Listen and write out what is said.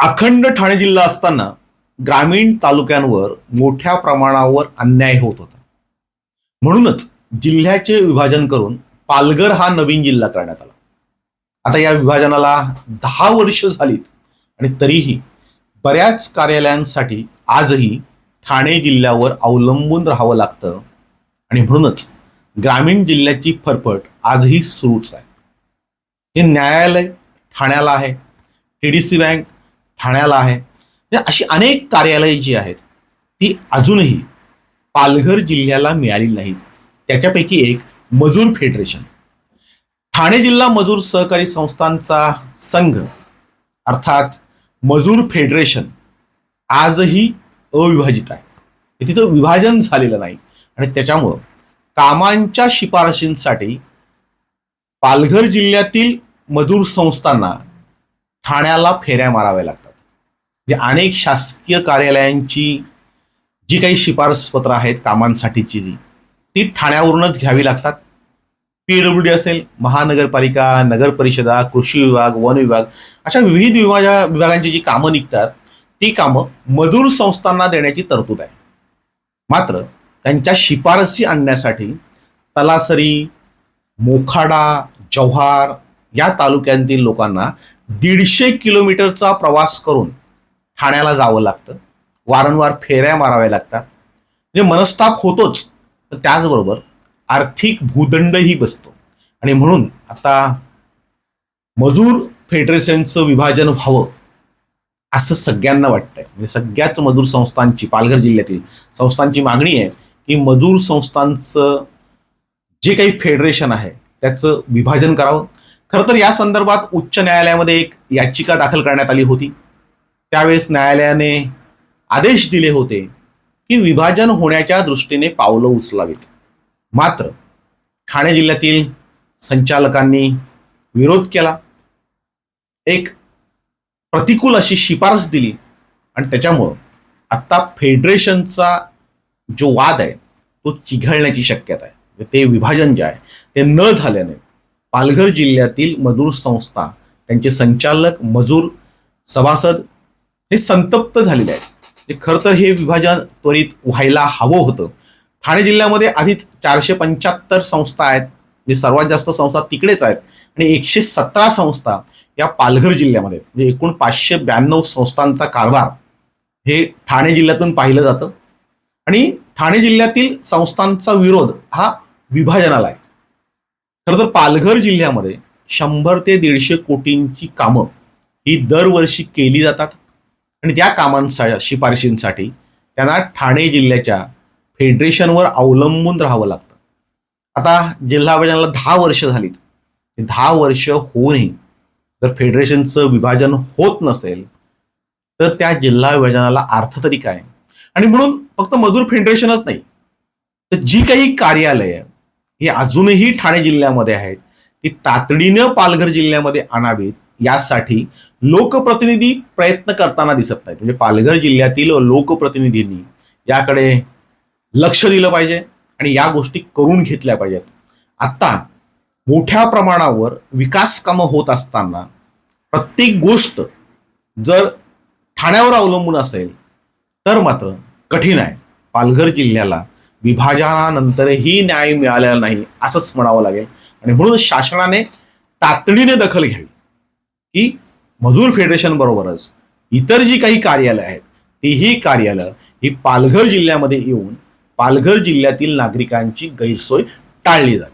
अखंड ठाणे जिल्हा असताना ग्रामीण तालुक्यांवर मोठ्या प्रमाणावर अन्याय होत होता. म्हणूनच जिल्ह्याचे विभाजन करून पालघर हा नवीन जिल्हा करण्यात आला. आता या विभाजनाला दहा वर्ष झालीत आणि तरीही बऱ्याच कार्यालयांसाठी आजही ठाणे जिल्ह्यावर अवलंबून राहावं लागतं आणि म्हणूनच ग्रामीण जिल्ह्याची फरफट आजही सुरूच आहे. हे न्यायालय ठाण्याला आहे. टी डी सी बँक ठाण्याला आहे. म्हणजे अशी अनेक कार्यालये जी आहेत ती अजूनही पालघर जिल्ह्याला मिळाली नाहीत. त्याच्यापैकी एक मजूर फेडरेशन. ठाणे जिल्हा मजूर सहकारी संस्थांचा संघ अर्थात मजूर फेडरेशन आजही अविभाजित आहे. तिथं विभाजन झालेलं नाही. आणि त्याच्यामुळं कामांच्या शिफारशींसाठी पालघर जिल्ह्यातील मजूर संस्थांना ठाण्याला फेऱ्या माराव्या लागतात. जे अनेक शासकीय कार्यालयांची जी काही शिफारसपत्र आहेत कामांसाठीची ती ती ठाण्यावरूनच घ्यावी लागतात. पीडब्ल्यू डी असेल महानगरपालिका नगर परिषदा कृषी विभाग वन विभाग अशा विविध विभागा विभागांची जी कामं निघतात ती कामं मजूर संस्थांना देण्याची तरतूद आहे. मात्र त्यांच्या शिफारसी आणण्यासाठी तलासरी मोखाडा जव्हार या तालुक्यांतील लोकांना दीडशे किलोमीटरचा प्रवास करून ठाण्याला जावं लागतं. वारंवार फेऱ्या माराव्या लागतात. म्हणजे मनस्ताप होतोच तर त्याचबरोबर आर्थिक भूदंडही बसतो. आणि म्हणून आता मजूर फेडरेशनचं विभाजन व्हावं असं सगळ्यांना वाटतंय. म्हणजे सगळ्याच मजूर संस्थांची पालघर जिल्ह्यातील संस्थांची मागणी आहे की मजूर संस्थांचं जे काही फेडरेशन आहे त्याचं विभाजन करावं. खरं तर या संदर्भात उच्च न्यायालयामध्ये एक याचिका दाखल करण्यात आली होती. त्यावेळेस न्यायालयाने आदेश दिले होते की विभाजन होण्याच्या दृष्टीने पावलं उचलावीत. मात्र ठाणे जिल्ह्यातील संचालकांनी विरोध केला. एक प्रतिकूल अशी शिफारस दिली आणि त्याच्यामुळं आत्ता फेडरेशनचा जो वाद आहे तो चिघळण्याची शक्यता आहे. म्हणजे ते विभाजन जे आहे ते न झाल्याने पालघर जिल्ह्यातील मजूर संस्था त्यांचे संचालक मजूर सभासद हे संतप्त झालेले आहेत. ते खरं तर हे विभाजन त्वरित व्हायला हवं होतं. ठाणे जिल्ह्यामध्ये आधीच चारशे पंच्याहत्तर संस्था आहेत. म्हणजे सर्वात जास्त संस्था तिकडेच आहेत. आणि एकशे सतरा संस्था या पालघर जिल्ह्यामध्ये म्हणजे एकूण पाचशे ब्याण्णव संस्थांचा कारभार हे ठाणे जिल्ह्यातून पाहिलं जातं. आणि ठाणे जिल्ह्यातील संस्थांचा विरोध हा विभाजनाला आहे. खरं तर पालघर जिल्ह्यामध्ये शंभर ते दीडशे कोटींची कामं ही दरवर्षी केली जातात. आणि त्या कामांसा शिफारशींसाठी त्यांना ठाणे जिल्ह्याच्या फेडरेशनवर अवलंबून राहावं लागतं. आता जिल्हा विभाजनाला दहा वर्ष झालीत. दहा वर्ष होऊनही जर फेडरेशनचं विभाजन होत नसेल तर त्या जिल्हा विभाजनाला अर्थ तरी काय? आणि म्हणून फक्त मजूर फेडरेशनच नाही तर जी काही कार्यालयं ही अजूनही ठाणे जिल्ह्यामध्ये आहेत ती तातडीनं पालघर जिल्ह्यामध्ये आणावीत यासाठी लोकप्रतिनिधी प्रयत्न करताना दिसत नाहीत. म्हणजे पालघर जिल्ह्यातील लोकप्रतिनिधींनी याकडे लक्ष दिलं पाहिजे आणि या गोष्टी करून घेतल्या पाहिजेत. आत्ता मोठ्या प्रमाणावर विकास कामं होत असताना प्रत्येक गोष्ट जर ठाण्यावर अवलंबून असेल तर मात्र कठीण आहे. पालघर जिल्ह्याला विभाजनानंतरही न्याय मिळालेला नाही असंच म्हणावं लागेल. आणि म्हणून शासनाने तातडीने दखल घ्यावी. की मजूर फेडरेशन बरोबरच इतर जी काही कार्यालय आहेत तीही कार्यालय ही पालघर जिल्ह्यामध्ये येऊन पालघर जिल्ह्यातील नागरिकांची गैरसोय टाळली जाते.